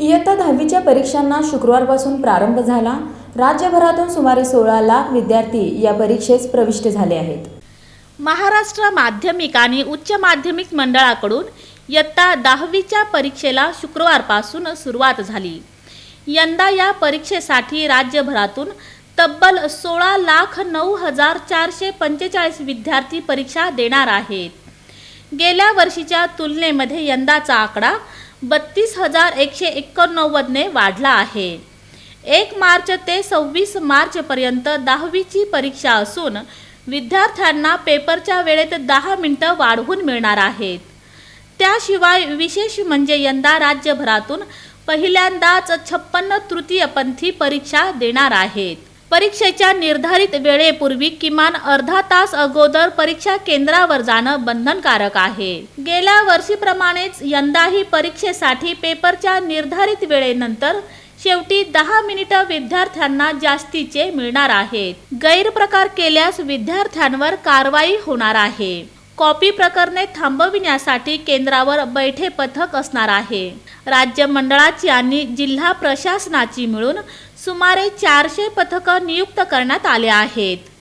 इयत्ता दहावीच्या परीक्षांना शुक्रवारपासून प्रारंभ झाला. राज्यभरातून सुमारे सोळा लाख विद्यार्थी या परीक्षेस प्रविष्ट झाले आहेत. महाराष्ट्र माध्यमिक आणि उच्च माध्यमिक मंडळाकडून इयत्ता दहावीच्या परीक्षेला शुक्रवारपासून सुरुवात झाली. यंदा या परीक्षेसाठी राज्यभरातून तब्बल सोळा लाख नऊ हजार चारशे पंचेचाळीस विद्यार्थी परीक्षा देणार आहेत. गेल्या वर्षीच्या तुलनेमध्ये यंदाचा आकडा बत्तीस हजार एकशे एकोणनव्वदने वाढला आहे. एक मार्च ते सव्वीस मार्चपर्यंत दहावीची परीक्षा असून विद्यार्थ्यांना पेपरच्या वेळेत दहा मिनटं वाढवून मिळणार आहेत. त्याशिवाय विशेष म्हणजे यंदा राज्यभरातून पहिल्यांदाच छप्पन्न तृतीयपंथी परीक्षा देणार आहेत. परीक्षेच्या निर्धारित वेळेपूर्वी किमान अर्धा तास अगोदर परीक्षा केंद्रावर जाणं बंधनकारक आहे. गेल्या वर्षीप्रमाणेच यंदाही परीक्षेसाठी पेपरच्या निर्धारित वेळेनंतर शेवटी दहा मिनिटं विद्यार्थ्यांना जास्तीचे मिळणार आहेत. गैरप्रकार केल्यास विद्यार्थ्यांवर कारवाई होणार आहे. कॉपी प्रकरणे थांबविण्यासाठी केंद्रावर बैठे पथक असणार आहे. राज्य मंडळाची आणि जिल्हा प्रशासनाची मिळून सुमारे चारशे पथकं नियुक्त करण्यात आले आहेत.